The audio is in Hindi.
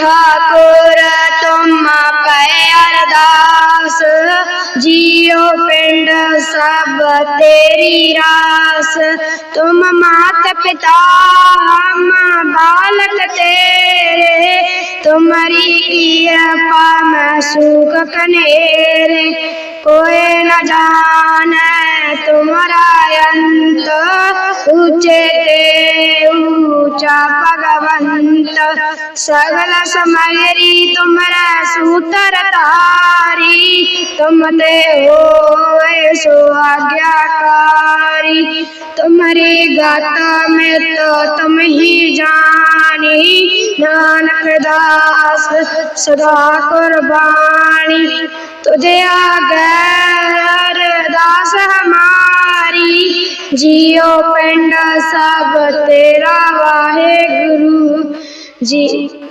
ठाकुर, तुम पै अरदास। जियो पिंड सब तेरी रास। तुम मात पिता, हम बालक तेरे। तुम्हारी कृपा में सुख कनेरे कोई न जाने तुम्हारा अंत, ऊँचे भगवंत सगल समयरी तुम्हारा सूतर तारी। तुम हो सो आज्ञाकारी तुम्हारी गाता में तो तुम ही जानी। नानक दास सदा कुर्बानी। तुझे आगे अरदास हमारी। जियो पिंड सब तेरा de